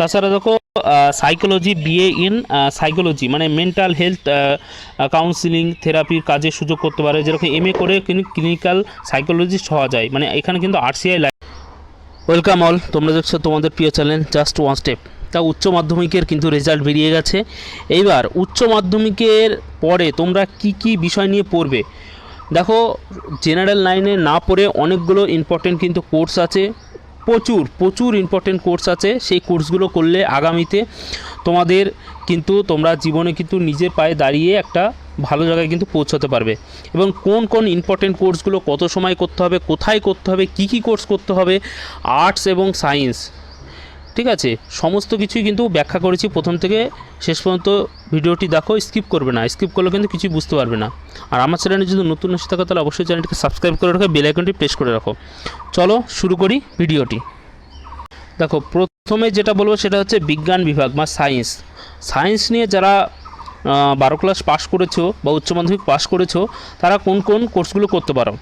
তাছাড়া দেখো psychology BA in psychology মানে মেন্টাল হেলথ কাউন্সিলিং থেরাপির কাজে সুযোগ করতে পারে। যেরকম এম এ করে ক্লিনিক্যাল সাইকোলজিস্ট হওয়া যায়। মানে এখানে কিন্তু আরসিআই ওয়েলকাম অল তোমরা দেখছ তোমাদের প্রিয় চ্যানেল জাস্ট ওয়ান স্টেপ তা উচ্চ মাধ্যমিকের কিন্তু রেজাল্ট বেরিয়ে গেছে। এইবার উচ্চ মাধ্যমিকের পরে তোমরা কি কি বিষয় নিয়ে পড়বে? দেখো জেনারেল লাইনে না পড়ে অনেকগুলো ইম্পর্টেন্ট কিন্তু কোর্স আছে। প্রচুর প্রচুর ইম্পর্টেন্ট কোর্স আছে। সেই কোর্সগুলো করলে আগামীতে তোমাদের কিন্তু তোমরা জীবনে কিন্তু নিজের পায়ে দাঁড়িয়ে একটা ভালো জায়গায় কিন্তু পৌঁছাতে পারবে। এবং কোন কোন ইম্পর্টেন্ট কোর্সগুলো কত সময় করতে হবে, কোথায় করতে হবে, কি কি কোর্স করতে হবে আর্টস এবং সায়েন্স ঠিক আছে, সমস্ত কিছুই কিন্তু ব্যাখ্যা করেছি প্রথম থেকে, শেষ পর্যন্ত ভিডিওটি দেখো স্কিপ করবে না স্কিপ করলে কিন্তু কিছুই বুঝতে পারবে না। আর আমার চ্যানেলে যদি নতুন এসে থাকো, তাহলে অবশ্যই চ্যানেলটিকে সাবস্ক্রাইব করে রাখো বেল আইকনটি প্রেস করে রাখো। চলো শুরু করি ভিডিওটি। দেখো, প্রথমে যেটা বলব সেটা হচ্ছে বিজ্ঞান বিভাগ বা সায়েন্স সায়েন্স নিয়ে যারা বারো ক্লাস পাস করেছ বা উচ্চ মাধ্যমিক পাস করেছ, তারা কোন কোন কোর্সগুলো করতে পারো?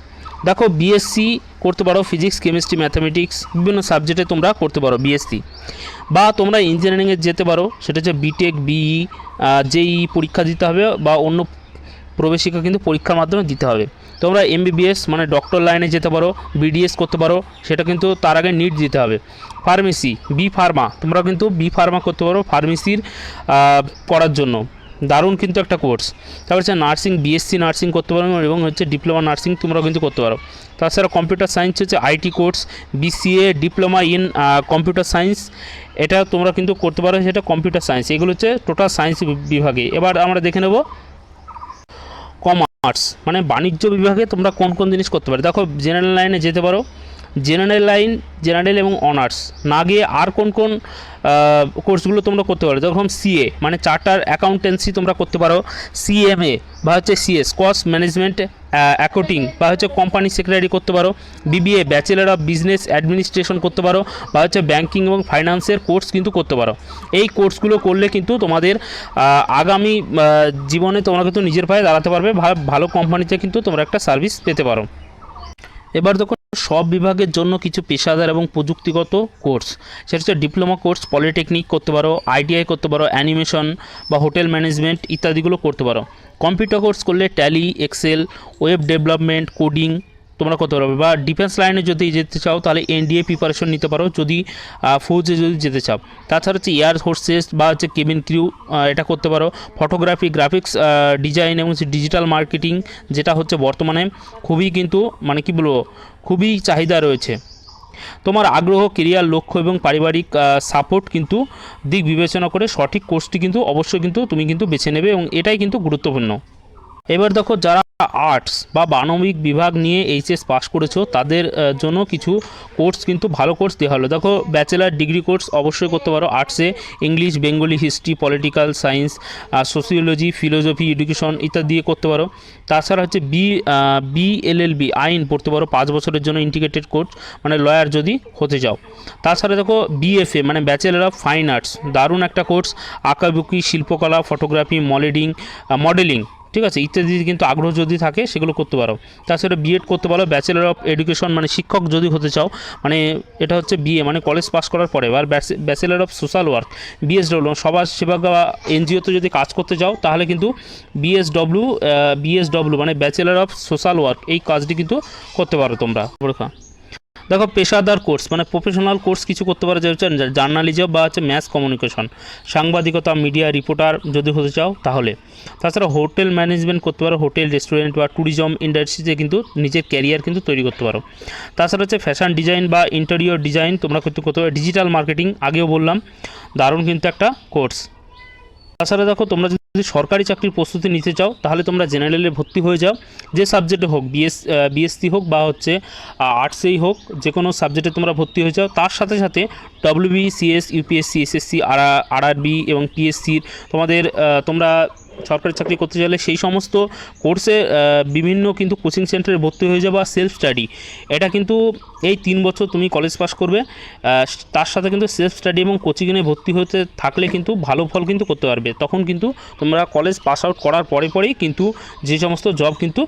দেখো বিএসসি করতে পারো ফিজিক্স কেমিস্ট্রি ম্যাথামেটিক্স বিভিন্ন সাবজেক্টে তোমরা করতে পারো বিএসসি বা তোমরা ইঞ্জিনিয়ারিংয়ে যেতে পারো, সেটা হচ্ছে বিটেক বিই জেই পরীক্ষা দিতে হবে বা অন্য প্রবেশিকা কিন্তু পরীক্ষার মাধ্যমে দিতে হবে। তোমরা এমবিবিএস মানে ডক্টর লাইনে যেতে পারো বিডিএস করতে পারো, সেটা কিন্তু তার আগে নিট দিতে হবে। ফার্মেসি বি ফার্মা তোমরা কিন্তু বি ফার্মা করতে পারো ফার্মেসির করার জন্য। দারুণ কিন্তু একটা কোর্স। তারপর হচ্ছে নার্সিং বিএসসি নার্সিং করতে পারো এবং হচ্ছে ডিপ্লোমা নার্সিং তোমরা কিন্তু করতে পারো। তাছাড়া কম্পিউটার সায়েন্স হচ্ছে IT course BCA diploma in computer science. এটা তোমরা কিন্তু করতে পারো সেটা কম্পিউটার সায়েন্স। এগুলো হচ্ছে টোটাল সায়েন্স বিভাগে। এবার আমরা দেখে নেব কমার্স। মানে বাণিজ্য বিভাগে তোমরা কোন কোন জিনিস করতে পারো? দেখো জেনারেল লাইনে যেতে পারো। জেনারেল লাইন, জেনারেল এবং অনার্স। না গিয়ে আর কোন কোন কোর্সগুলো তোমরা করতে পারো? যেরকম সিএ মানে চার্টার অ্যাকাউন্টেন্সি তোমরা করতে পারো। সিএমএ বা হচ্ছে সিএস কস্ট ম্যানেজমেন্ট অ্যাকাউন্টিং বা হচ্ছে কোম্পানি সেক্রেটারি করতে পারো। BBA bachelor of business administration করতে পারো বা হচ্ছে ব্যাঙ্কিং এবং ফাইন্যান্সের কোর্স কিন্তু করতে পারো। এই কোর্সগুলো করলে কিন্তু তোমাদের আগামী জীবনে তোমরা কিন্তু নিজের পায়ে দাঁড়াতে পারবে ভালো কোম্পানিতে কিন্তু তোমরা একটা সার্ভিস পেতে পারো। এবার দেখো সব বিভাগের জন্য কিছু পেশাদার এবং প্রযুক্তিগত কোর্স। সেটা হচ্ছে ডিপ্লোমা কোর্স, পলিটেকনিক করতে পারো, আইটিআই করতে পারো, অ্যানিমেশন বা হোটেল ম্যানেজমেন্ট ইত্যাদিগুলো করতে পারো। কম্পিউটার কোর্স করলে Tally, Excel, web development, coding তোমরা করতে পারবে। বা ডিফেন্স লাইনে যদি যেতে চাও, তাহলে এনডিএ প্রিপারেশন নিতে পারো। যদি ফৌজে যদি যেতে চাও। তাছাড়া হচ্ছে এয়ার হোর্সেস বা হচ্ছে কেবিন ক্রিউ এটা করতে পারো। ফটোগ্রাফি গ্রাফিক্স ডিজাইন এবং ডিজিটাল মার্কেটিং যেটা হচ্ছে বর্তমানে খুবই কিন্তু মানে কি বলব, খুবই চাহিদা রয়েছে। তোমার আগ্রহ কেরিয়ার লক্ষ্য এবং পারিবারিক সাপোর্ট কিন্তু দিক বিবেচনা করে সঠিক কোর্সটি কিন্তু অবশ্যই কিন্তু তুমি কিন্তু বেছে নেবে এবং এটাই কিন্তু গুরুত্বপূর্ণ। এবার দেখো যারা আর্টস বা মানবিক বিভাগ নিয়ে এইচএস পাস করেছ, তাদের জন্য কিছু কোর্স কিন্তু ভালো কোর্স দেওয়া হলো। দেখো ব্যাচেলার ডিগ্রি কোর্স অবশ্যই করতে পারো আর্টসে English Bengali history political science sociology philosophy education ইত্যাদি দিয়ে করতে পারো। তাছাড়া হচ্ছে বি বিএলএলবি আইন পড়তে পারো, পাঁচ বছরের জন্য ইন্টিগ্রেটেড কোর্স মানে লয়ার যদি হতে যাও তাছাড়া দেখো বিএফএ মানে ব্যাচেলার অফ ফাইন আর্টস দারুণ একটা কোর্স আঁকাবুকি, শিল্পকলা ফটোগ্রাফি মডেলিং মডেলিং ঠিক আছে, ইত্যাদি কিন্তু আগ্রহ যদি থাকে সেগুলো করতে পারো। তাছাড়া বিএড করতে পারো ব্যাচেলার অফ এডুকেশন মানে শিক্ষক যদি হতে চাও মানে এটা হচ্ছে বিএ মানে কলেজ পাস করার পরে আর bachelor of social work BSW সমাজ সেবা বা এনজিওতে যদি কাজ করতে চাও, তাহলে কিন্তু বিএসডব্লিউ বিএসডব্লিউ মানে ব্যাচেলার অফ সোশ্যাল ওয়ার্ক এই কাজটি কিন্তু করতে পারো তোমরা। পরীক্ষা দেখো পেশাদার কোর্স মানে প্রফেশনাল কোর্স কিছু করতে পারো, যে হচ্ছে জার্নালিজম বা হচ্ছে ম্যাস কমিউনিকেশন সাংবাদিকতা মিডিয়া রিপোর্টার যদি হতে চাও তাহলে। তাছাড়া হোটেল ম্যানেজমেন্ট করতে পারো হোটেল রেস্টুরেন্ট বা ট্যুরিজম ইন্ডাস্ট্রিতে কিন্তু নিজের ক্যারিয়ার কিন্তু তৈরি করতে পারো। তাছাড়া হচ্ছে ফ্যাশন ডিজাইন বা ইন্টেরিয়র ডিজাইন তোমরা কিন্তু করতে পারো। ডিজিটাল মার্কেটিং আগেও বললাম, দারুণ কিন্তু একটা কোর্স তাছাড়া দেখো তোমরা যদি সরকারি চাকরির প্রস্তুতি নিতে চাও, তাহলে তোমরা জেনারেলে ভর্তি হয়ে যাও। যে সাবজেক্টে হোক বিএস বিএসসি হোক বা হচ্ছে আর্টসেই হোক, যে কোনো সাবজেক্টে তোমরা ভর্তি হয়ে যাও। তার সাথে সাথে ডব্লিউবি সিএস ইউপিএসসি এসএসসি আর আরআরবি এবং পিএসসির তোমাদের তোমরা সরকারি চাকরি করতে চাইলে সেই সমস্ত কোর্সে বিভিন্ন কিন্তু কোচিং সেন্টারে ভর্তি হয়ে যাবে যাওয়া সেলফ স্টাডি এটা কিন্তু এই তিন বছর তুমি কলেজ পাস করবে তার সাথে কিন্তু সেলফ স্টাডি এবং কোচিংয়ে ভর্তি হতে থাকলে কিন্তু ভালো ফল কিন্তু করতে পারবে। তখন কিন্তু তোমরা কলেজ পাস আউট করার পরে পরেই কিন্তু যে সমস্ত জব কিন্তু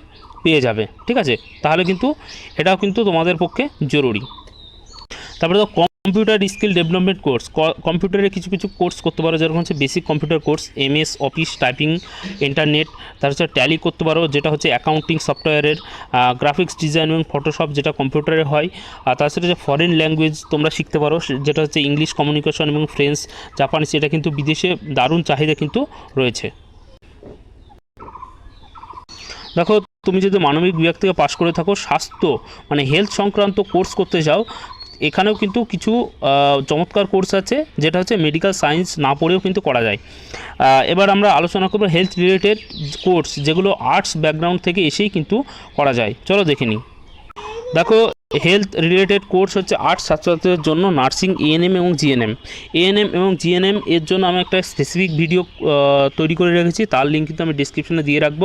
পেয়ে যাবে, ঠিক আছে? তাহলে কিন্তু এটাও কিন্তু তোমাদের পক্ষে জরুরি। তারপরে তো কম্পিউটার স্কিল ডেভেলপমেন্ট কোর্স কম্পিউটারে কিছু কিছু কোর্স করতে পারো, যেরকম হচ্ছে basic computer course MS Office typing internet তার হচ্ছে ট্যালি করতে পারো, যেটা হচ্ছে অ্যাকাউন্টিং সফটওয়্যারের গ্রাফিক্স ডিজাইন এবং ফটোশপ যেটা কম্পিউটারে হয়। আর তাছাড়া যে ফরেন ল্যাঙ্গুয়েজ তোমরা শিখতে পারো যেটা হচ্ছে ইংলিশ কমিউনিকেশন এবং ফ্রেঞ্চ জাপানিজ এটা কিন্তু বিদেশে দারুণ চাহিদা কিন্তু রয়েছে। দেখো, তুমি যদি মানবিক বিভাগ থেকে পাশ করে থাকো, স্বাস্থ্য মানে হেলথ সংক্রান্ত কোর্স করতে চাও এখানেও কিন্তু কিছু চমৎকার কোর্স আছে, যেটা হচ্ছে মেডিকেল সায়েন্স না পড়েও কিন্তু করা যায়। এবার আমরা আলোচনা করব হেলথ রিলেটেড কোর্স যেগুলো আর্টস ব্যাকগ্রাউন্ড থেকে এসেই কিন্তু করা যায়। চলো দেখে নিই। দেখো হেলথ রিলেটেড কোর্স হচ্ছে আর্টস ছাত্রছাত্রীদের জন্য নার্সিং এএনএম এবং জিএনএম এএনএম এবং জিএনএম এর জন্য আমি একটা স্পেসিফিক ভিডিও তৈরি করে রেখেছি। তার লিঙ্ক কিন্তু আমি ডিসক্রিপশনে দিয়ে রাখব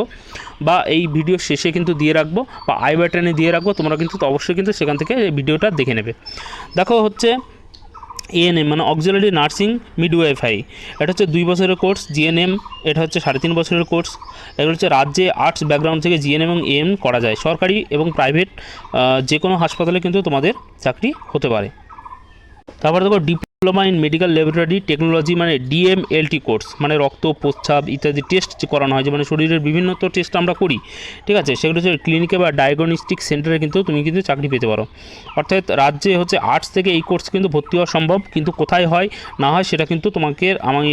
বা এই ভিডিও শেষে কিন্তু দিয়ে রাখব বা আই বাটনে দিয়ে রাখব। তোমরা কিন্তু অবশ্যই কিন্তু সেখান থেকে ভিডিওটা দেখে নেবে। দেখো হচ্ছে এএনএম মানে অক্সিলারি নার্সিং মিডওয়াইফাই এটা হচ্ছে দুই বছরের কোর্স জিএনএম এটা হচ্ছে সাড়ে তিন বছরের কোর্স। এগুলো হচ্ছে রাজ্যে আর্টস ব্যাকগ্রাউন্ড থেকে জিএনএম এবং এএম করা যায়। সরকারি এবং প্রাইভেট যে কোনো হাসপাতালে কিন্তু তোমাদের চাকরি হতে পারে। তারপরে দেখো diploma in medical laboratory technology মানে ডিএমএলটি কোর্স মানে রক্ত, প্রস্রাব ইত্যাদি টেস্ট করানো হয়, যে মানে শরীরের বিভিন্ন তো টেস্ট আমরা করি, ঠিক আছে? সেগুলো হচ্ছে ক্লিনিকে বা ডায়াগনস্টিক সেন্টারে কিন্তু তুমি কিন্তু চাকরি পেতে পারো। অর্থাৎ রাজ্যে হচ্ছে আর্টস থেকে এই কোর্স কিন্তু ভর্তি হওয়া সম্ভব, কিন্তু কোথায় হয় না হয় সেটা কিন্তু তোমাকে আমি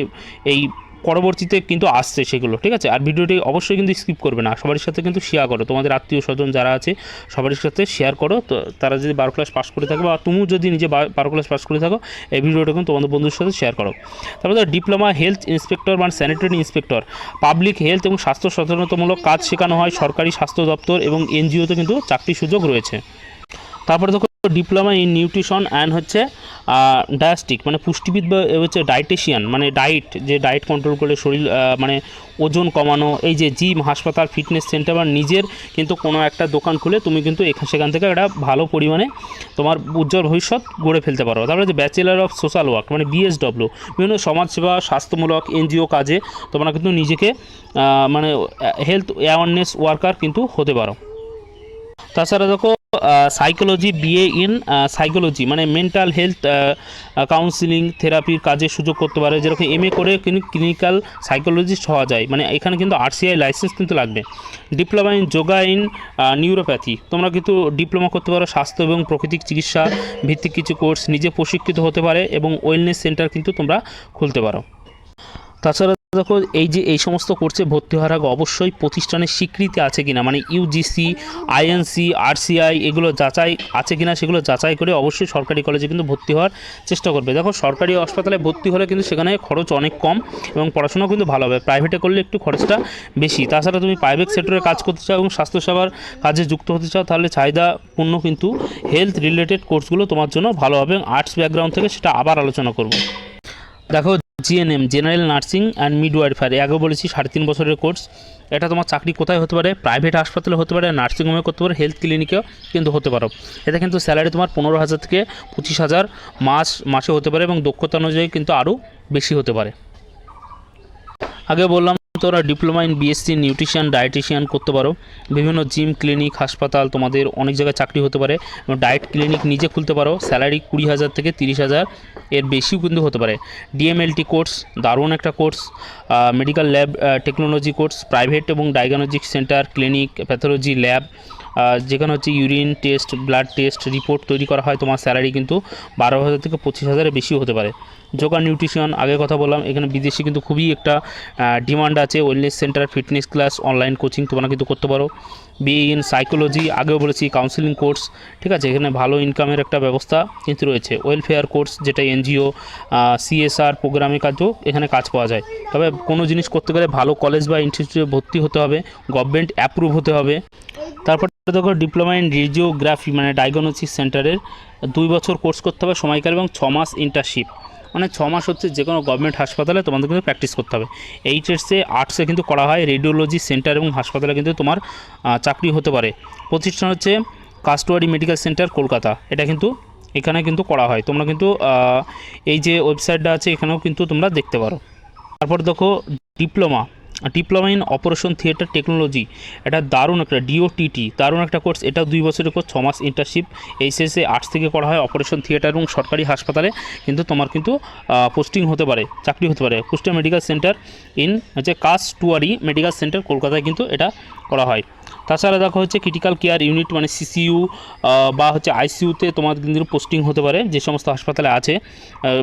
এই পরবর্তীতে কিন্তু আসছে সেগুলো, ঠিক আছে? আর ভিডিওটি অবশ্যই কিন্তু স্কিপ করবে না। সবার সাথে কিন্তু শেয়ার করো। তোমাদের আত্মীয় স্বজন যারা আছে সবার সাথে শেয়ার করো। তো তারা যদি বারো ক্লাস পাস করে থাকে বা তুমিও যদি নিজে বারো ক্লাস পাস করে থাকো, এই ভিডিওটা কিন্তু তোমাদের বন্ধুর সাথে শেয়ার করো। তারপরে ডিপ্লোমা হেলথ ইন্সপেক্টর মানে স্যানিটারি ইন্সপেক্টর পাবলিক হেলথ এবং স্বাস্থ্য সচেতনতামূলক কাজ শেখানো হয় সরকারি স্বাস্থ্য দপ্তর এবং এনজিওতে কিন্তু চাকরির সুযোগ রয়েছে। তারপরে দেখো ডিপ্লোমা ইন নিউট্রিশন অ্যান্ড হচ্ছে ডায়াস্টিক মানে পুষ্টিবিদ বা হচ্ছে ডায়েটেশিয়ান মানে ডায়েট যে ডায়েট কন্ট্রোল করে শরীর মানে ওজন কমানো, এই যে জিম হাসপাতাল ফিটনেস সেন্টার বা নিজের কিন্তু কোনো একটা দোকান খুলে তুমি কিন্তু এখান সেখান থেকে একটা ভালো পরিমাণে তোমার উজ্জ্বল ভবিষ্যৎ গড়ে ফেলতে পারো। তারপরে যে ব্যাচেলার অফ সোশ্যাল ওয়ার্ক মানে বিএসডব্লিউ বিভিন্ন সমাজসেবা, স্বাস্থ্যমূলক, এনজিও কাজে তোমরা কিন্তু নিজেকে মানে হেলথ অ্যাওয়ারনেস ওয়ার্কার কিন্তু হতে পারো। তাছাড়া দেখো সাইকোলজি বিএ ইন সাইকোলজি মানে মেন্টাল হেলথ কাউন্সিলিং থেরাপির কাজে সুযোগ করতে পারে, যেরকম এম এ করে ক্লিনিক্যাল সাইকোলজিস্ট হওয়া যায়। মানে এখানে কিন্তু আরসিআই লাইসেন্স কিন্তু লাগবে। Diploma in yoga in neuropathy তোমরা কিন্তু ডিপ্লোমা করতে পারো, স্বাস্থ্য এবং প্রকৃতিক চিকিৎসা ভিত্তিক কিছু কোর্স নিজে প্রশিক্ষিত হতে পারে এবং ওয়েলনেস সেন্টার কিন্তু তোমরা খুলতে পারো। তাছাড়া দেখো, এই যে এই সমস্ত কোর্সে ভর্তি হওয়ার আগে অবশ্যই প্রতিষ্ঠানের স্বীকৃতি আছে কিনা? মানে ইউজিসি আইএনসি আরসিআই এগুলো যাচাই আছে কিনা সেগুলো যাচাই করে অবশ্যই সরকারি কলেজে কিন্তু ভর্তি হওয়ার চেষ্টা করবে। দেখো, সরকারি হাসপাতালে ভর্তি হলে কিন্তু সেখানে খরচ অনেক কম এবং পড়াশোনাও কিন্তু ভালো হবে। প্রাইভেটে করলে একটু খরচটা বেশি। তাছাড়া তুমি প্রাইভেট সেক্টরে কাজ করতে চাও এবং স্বাস্থ্যসেবার কাজে যুক্ত হতে চাও, তাহলে চাহিদাপূর্ণ কিন্তু হেলথ রিলেটেড কোর্সগুলো তোমার জন্য ভালো হবে আর্টস ব্যাকগ্রাউন্ড থেকে সেটা আবার আলোচনা করব। দেখো GNM general nursing and midwifery আগেও বলেছি, সাড়ে তিন বছরের কোর্স এটা তোমার চাকরি কোথায় হতে পারে? প্রাইভেট হাসপাতালে হতে পারে নার্সিংহোমে করতে পারে হেলথ ক্লিনিকেও কিন্তু হতে পারো। এটা কিন্তু স্যালারি তোমার পনেরো হাজার থেকে পঁচিশ হাজার মাস, মাসে হতে পারে এবং দক্ষতা অনুযায়ী কিন্তু আরও বেশি হতে পারে। আগে বললাম তোরা diploma in BSc nutritionist dietitian করতে পারো। বিভিন্ন জিম ক্লিনিক হাসপাতাল, তোমাদের অনেক জায়গায় চাকরি হতে পারে। এবং ডায়েট ক্লিনিক নিজে খুলতে পারো। স্যালারি কুড়ি হাজার থেকে তিরিশ হাজার। এর বেশিও কিন্তু হতে পারে। ডিএমএলটি কোর্স দারুণ একটা course medical lab technology course private এবং diagnostic centre clinic pathology lab যেখানে হচ্ছে urine test blood test report তৈরি করা হয়, তোমার স্যালারি কিন্তু বারো হাজার থেকে পঁচিশ হাজারের বেশিও হতে পারে। যোগা নিউট্রিশন আগে কথা বললাম, এখানে বিদেশে কিন্তু খুবই একটা ডিমান্ড আছে wellness centre fitness class online coaching তোমরা কিন্তু করতে পারো। বিএ ইন সাইকোলজি আগেও বলেছি কাউন্সিলিং কোর্স ঠিক আছে? এখানে ভালো ইনকামের একটা ব্যবস্থা কিন্তু রয়েছে। ওয়েলফেয়ার কোর্স যেটা এনজিও সিএসআর প্রোগ্রামের কাজও এখানে কাজ পাওয়া যায়। তবে কোনো জিনিস করতে গেলে ভালো কলেজ বা ইনস্টিটিউটে ভর্তি হতে হবে গভর্নমেন্ট অ্যাপ্রুভ হতে হবে। তারপর দেখো ডিপ্লোমা ইন রেডিওগ্রাফি মানে ডায়াগনোসিস সেন্টারের দুই বছর কোর্স করতে হবে সময়কাল এবং ছ মাস ইন্টার্নশিপ মানে ছ মাস হচ্ছে যে কোনো গভর্নমেন্ট হাসপাতালে তোমাদের কিন্তু প্র্যাকটিস করতে হবে। এইচএসে আর্টসে কিন্তু করা হয় রেডিওলজি সেন্টার এবং হাসপাতালে কিন্তু তোমার চাকরি হতে পারে। প্রতিষ্ঠান হচ্ছে কাস্টোয়ারি মেডিকেল সেন্টার কলকাতা। এটা কিন্তু এখানে কিন্তু করা হয়। তোমরা কিন্তু এই যে ওয়েবসাইটটা আছে, এখানেও কিন্তু তোমরা দেখতে পারো। তারপর দেখো diploma diploma in operation theatre technology এটা দারুণ একটা ডিওটিটি দারুণ একটা কোর্স এটা দুই বছরের কোর্স ছ মাস ইন্টার্নশিপ এইচএসএ আর্টস থেকে করা হয় অপারেশন থিয়েটার এবং সরকারি হাসপাতালে। কিন্তু তোমার কিন্তু পোস্টিং হতে পারে, চাকরি হতে পারে। কুষ্টিয়া মেডিকেল সেন্টার ইন হচ্ছে কাস টুয়ারি মেডিকেল সেন্টার কলকাতায় কিন্তু এটা করা হয়। তাছাড়া দেখো হচ্ছে ক্রিটিক্যাল কেয়ার ইউনিট মানে সিসিইউ বা হচ্ছে আইসিইউতে তোমার কিন্তু পোস্টিং হতে পারে, যে সমস্ত হাসপাতালে আছে।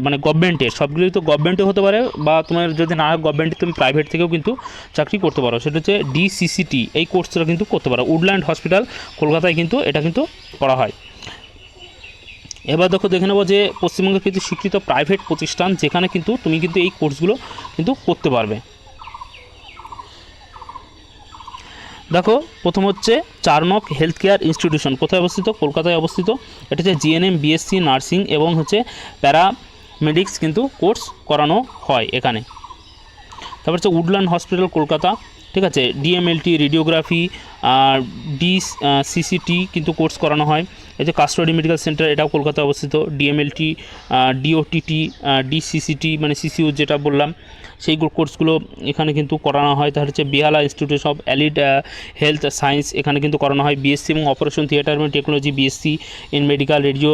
মানে গভর্নমেন্টের সবগুলোই তো গভর্নমেন্টে হতে পারে, বা তোমার যদি না গভর্নমেন্টে তুমি প্রাইভেট থেকেও কিন্তু চাকরি করতে পারো। সেটা হচ্ছে ডিসিসিটি এই কোর্সটা কিন্তু করতে পারো। উডল্যান্ড হসপিটাল কলকাতায় কিন্তু এটা কিন্তু করা হয়। এবার দেখো, দেখে নেব যে পশ্চিমবঙ্গের কিন্তু স্বীকৃত প্রাইভেট প্রতিষ্ঠান, যেখানে কিন্তু তুমি কিন্তু এই কোর্সগুলো কিন্তু করতে পারবে। দেখো, প্রথম হচ্ছে চারনক হেলথ কেয়ার ইনস্টিটিউশন কোথায় অবস্থিত? কলকাতায় অবস্থিত। এটা হচ্ছে জিএনএম বিএসসি নার্সিং এবং হচ্ছে প্যারামেডিক্স কিন্তু কোর্স করানো হয় এখানে। তারপর হচ্ছে উডল্যান্ড হসপিটাল কলকাতা ঠিক আছে? ডিএমএলটি রেডিওগ্রাফি আর ডি সিসিটি কিন্তু কোর্স করানো হয়। এই যে কাস্টোডি মেডিকেল সেন্টার এটাও কলকাতায় অবস্থিত। ডিএমএলটি ডিওটিটি ডিসিসিটি মানে সিসিউ যেটা বললাম, সেই কোর্সগুলো এখানে কিন্তু করানো হয়। তাহলে হচ্ছে Behala institute of allied health science এখানে কিন্তু করানো হয়। বিএসসি এবং অপারেশন থিয়েটার এবং technology BSc in medical radio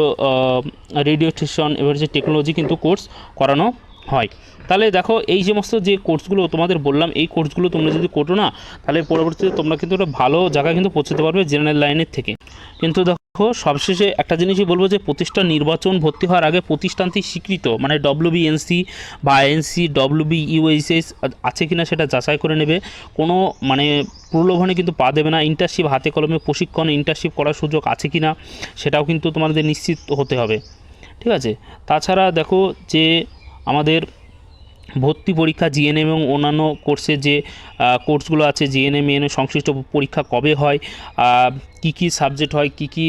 radio station এবার হচ্ছে টেকনোলজি কিন্তু কোর্স করানো হয়। তাহলে দেখো, এই সমস্ত যে কোর্সগুলো তোমাদের বললাম, এই কোর্সগুলো তোমরা যদি করো না, তাহলে পরবর্তীতে তোমরা কিন্তু একটা ভালো জায়গায় কিন্তু পৌঁছতে পারবে জেনারেল লাইনের থেকে। কিন্তু দেখো, সবশেষে একটা জিনিসই বলব যে প্রতিষ্ঠান নির্বাচন ভর্তি হওয়ার আগে প্রতিষ্ঠানটি স্বীকৃত মানে ডব্লিউবিএনসি বা এনসি ডব্লিউবি ইউএসএস আছে কিনা সেটা যাচাই করে নেবে। কোনো মানে প্রলোভনে কিন্তু পা দেবে না। ইন্টার্নশিপ হাতে কলমে প্রশিক্ষণ ইন্টার্নশিপ করার সুযোগ আছে কিনা, সেটাও কিন্তু তোমাদের নিশ্চিত হতে হবে। ঠিক আছে? তাছাড়া দেখো যে আমাদের ভর্তি পরীক্ষা জিএনএম এবং অন্যান্য কোর্সে যে কোর্সগুলো আছে জিএনএম এন সংশ্লিষ্ট পরীক্ষা কবে হয় কি কি সাবজেক্ট হয়, কি কি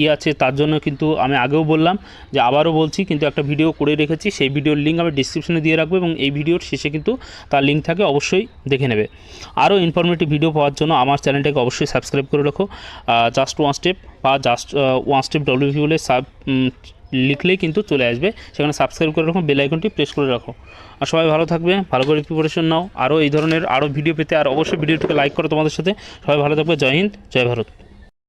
ইয়ে আছে, তার জন্য কিন্তু আমি আগেও বললাম যে আবারও বলছি, কিন্তু একটা ভিডিও করে রেখেছি, সেই ভিডিওর লিঙ্ক আমি ডিসক্রিপশনে দিয়ে রাখব এবং এই ভিডিওর শেষে কিন্তু তার লিঙ্ক থাকে, অবশ্যই দেখে নেবে। আরও ইনফরমেটিভ ভিডিও পাওয়ার জন্য আমার চ্যানেলটাকে অবশ্যই সাবস্ক্রাইব করে রাখো। জাস্ট ওয়ান স্টেপ বা জাস্ট ওয়ান স্টেপ ডব্লিউপি বলে সাব লিখলেই কিন্তু চলে আসবে। সেখানে সাবস্ক্রাইব করে রাখো বেল আইকনটি প্রেস করে রাখো। আর সবাই ভালো থাকবে, ভালো করে প্রিপারেশন নাও। আরও এই ধরনের আরও ভিডিও পেতে আর অবশ্যই ভিডিওটিকে লাইক করো তোমাদের সাথে। সবাই ভালো থাকবে, জয় হিন্দ, জয় ভারত।